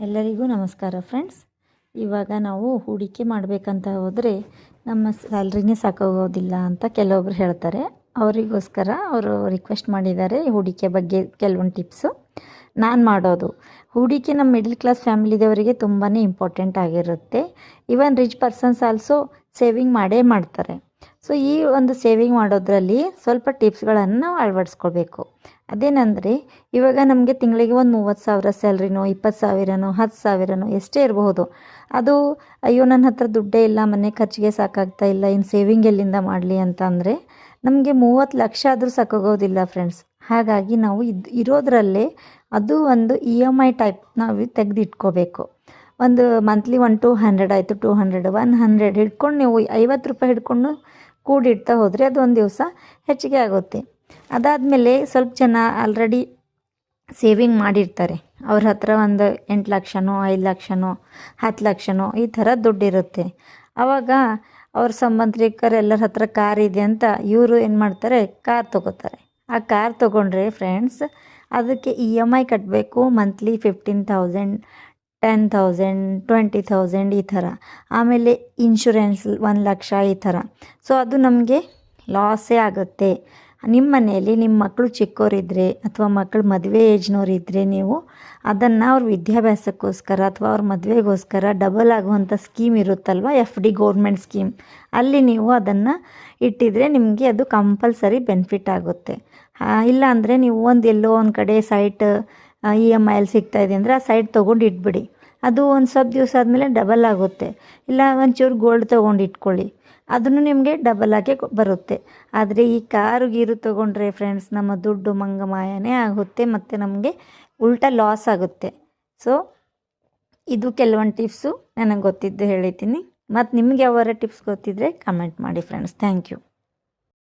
ಎಲ್ಲರಿಗೂ ನಮಸ್ಕಾರ ಫ್ರೆಂಡ್ಸ್. ಇವಾಗ ನಾವು ಹೂಡಿಕೆ ಮಾಡಬೇಕಂತ ಹೋದರೆ ನಮ್ಮ ಸ್ಯಾಲ್ರಿನೇ ಸಾಕಾಗೋದಿಲ್ಲ ಅಂತ ಕೆಲವೊಬ್ರು ಹೇಳ್ತಾರೆ. ಅವರಿಗೋಸ್ಕರ ಅವರು ರಿಕ್ವೆಸ್ಟ್ ಮಾಡಿದ್ದಾರೆ ಹೂಡಿಕೆ ಬಗ್ಗೆ ಕೆಲವೊಂದು ಟಿಪ್ಸು. ನಾನು ಮಾಡೋದು. ಹೂಡಿಕೆ ನಮ್ಮ ಮಿಡ್ಲ್ ಕ್ಲಾಸ್ ಫ್ಯಾಮಿಲಿದವರಿಗೆ ತುಂಬಾ ಇಂಪಾರ್ಟೆಂಟ್ ಆಗಿರುತ್ತೆ. Even rich persons also saving ಮಾಡೇ ಮಾಡ್ತಾರೆ. ಸೊ ಈ ಒಂದು ಸೇವಿಂಗ್ ಮಾಡೋದ್ರಲ್ಲಿ ಸ್ವಲ್ಪ ಟಿಪ್ಸ್ಗಳನ್ನು ನಾವು ಅಳವಡಿಸ್ಕೊಳ್ಬೇಕು. ಅದೇನೆಂದರೆ, ಇವಾಗ ನಮಗೆ ತಿಂಗಳಿಗೆ ಒಂದು ಮೂವತ್ತು ಸಾವಿರ ಸ್ಯಾಲ್ರಿನೋ, ಇಪ್ಪತ್ತು ಸಾವಿರನೋ, ಹತ್ತು ಸಾವಿರನೋ ಎಷ್ಟೇ ಇರಬಹುದು. ಅದು, ಅಯ್ಯೋ ನನ್ನ ಹತ್ರ ದುಡ್ಡೇ ಇಲ್ಲ, ಮನೆ ಖರ್ಚಿಗೆ ಸಾಕಾಗ್ತಾ ಇಲ್ಲ ಇನ್ನು ಸೇವಿಂಗ್ ಎಲ್ಲಿಂದ ಮಾಡಲಿ? ಅಂತ ಅಂದರೆ, ನಮಗೆ ಮೂವತ್ತು ಲಕ್ಷ ಆದರೂ ಸಾಕಾಗೋದಿಲ್ಲ ಫ್ರೆಂಡ್ಸ್ ಹಾಗಾಗಿ ನಾವು ಇದು, ಇರೋದ್ರಲ್ಲೇ ಅದು ಒಂದು ಇ ಎಂ ಐ ಟೈಪ್ ನಾವು ತೆಗೆದಿಟ್ಕೋಬೇಕು. ಒಂದು ಮಂತ್ಲಿ ಒನ್ ಟು ಹಂಡ್ರೆಡ್ ಆಯಿತು ಟೂ ಹಂಡ್ರೆಡ್ ಒನ್ ಹಂಡ್ರೆಡ್ ಹಿಡ್ಕೊಂಡು ನೀವು ಐವತ್ತು ರೂಪಾಯಿ ಹಿಡ್ಕೊಂಡು ಕೂಡಿಡ್ತಾ ಹೋದರೆ ಅದು ಒಂದು ದಿವಸ ಹೆಚ್ಚಿಗೆ ಆಗುತ್ತೆ. ಅದಾದಮೇಲೆ ಸ್ವಲ್ಪ ಜನ ಆಲ್ರೆಡಿ ಸೇವಿಂಗ್ ಮಾಡಿರ್ತಾರೆ. ಅವ್ರ ಹತ್ರ ಒಂದು ಎಂಟು ಲಕ್ಷನೋ, ಐದು ಲಕ್ಷನೋ, ಹತ್ತು ಲಕ್ಷನೋ ಈ ಥರ ದುಡ್ಡಿರುತ್ತೆ. ಆವಾಗ ಅವ್ರ ಸಂಬಂಧಿಕರು ಎಲ್ಲರ ಹತ್ರ ಕಾರ್ ಇದೆ ಅಂತ ಇವರು ಏನು ಮಾಡ್ತಾರೆ? ಕಾರ್ ತೊಗೋತಾರೆ. ಆ ಕಾರ್ ತೊಗೊಂಡ್ರೆ ಫ್ರೆಂಡ್ಸ್ ಅದಕ್ಕೆ ಇ ಎಂ ಐ ಕಟ್ಟಬೇಕು monthly fifteen thousand ten thousand twenty thousand ಈ ಥರ. ಆಮೇಲೆ ಇನ್ಶೂರೆನ್ಸ್ ಒಂದು ಲಕ್ಷ ಈ ಥರ. ಸೊ ಅದು ನಮಗೆ ಲಾಸೇ ಆಗುತ್ತೆ. ನಿಮ್ಮ ಮನೆಯಲ್ಲಿ ನಿಮ್ಮ ಮಕ್ಕಳು ಚಿಕ್ಕವರಿದ್ದರೆ ಅಥವಾ ಮಕ್ಕಳು ಮದುವೆ ಏಜ್ನವರಿದ್ದರೆ ನೀವು ಅದನ್ನು ಅವ್ರ ವಿದ್ಯಾಭ್ಯಾಸಕ್ಕೋಸ್ಕರ ಅಥವಾ ಅವ್ರ ಮದುವೆಗೋಸ್ಕರ ಡಬಲ್ ಆಗುವಂಥ ಸ್ಕೀಮ್ ಇರುತ್ತಲ್ವ? ಎಫ್ ಡಿ ಗೌರ್ಮೆಂಟ್ ಸ್ಕೀಮ್ ಅಲ್ಲಿ ನೀವು ಅದನ್ನು ಇಟ್ಟಿದ್ರೆ ನಿಮಗೆ ಅದು ಕಂಪಲ್ಸರಿ ಬೆನಿಫಿಟ್ ಆಗುತ್ತೆ. ಇಲ್ಲ ಅಂದರೆ ನೀವು ಒಂದು ಎಲ್ಲೋ ಒಂದು ಕಡೆ ಸೈಟ್ ಇ ಎಂ ಐ ಸಿಗ್ತಾ ಇದೆ ಅಂದರೆ ಆ ಸೈಟ್ ತೊಗೊಂಡು ಇಟ್ಬಿಡಿ. ಅದು ಒಂದು ಸ್ವಲ್ಪ ದಿವಸ ಆದಮೇಲೆ ಡಬಲ್ ಆಗುತ್ತೆ. ಇಲ್ಲ ಒಂಚೂರು ಗೋಲ್ಡ್ ತೊಗೊಂಡು ಇಟ್ಕೊಳ್ಳಿ. ಅದನ್ನು ನಿಮಗೆ ಡಬಲ್ ಆಗಿ ಬರುತ್ತೆ. ಆದರೆ ಈ ಕಾರು ಗೀರು ತೊಗೊಂಡ್ರೆ ಫ್ರೆಂಡ್ಸ್ ನಮ್ಮ ದುಡ್ಡು ಮಂಗಮಾಯನೇ ಆಗುತ್ತೆ ಮತ್ತು ನಮಗೆ ಉಲ್ಟಾ ಲಾಸ್ ಆಗುತ್ತೆ. ಸೊ ಇದು ಕೆಲವೊಂದು ಟಿಪ್ಸು ನನಗೆ ಗೊತ್ತಿದ್ದು ಹೇಳಿದ್ದೀನಿ ಮತ್ತು ನಿಮಗೆ ಯಾವಾರ ಟಿಪ್ಸ್ ಗೊತ್ತಿದ್ದರೆ ಕಮೆಂಟ್ ಮಾಡಿ ಫ್ರೆಂಡ್ಸ್ ಥ್ಯಾಂಕ್ ಯು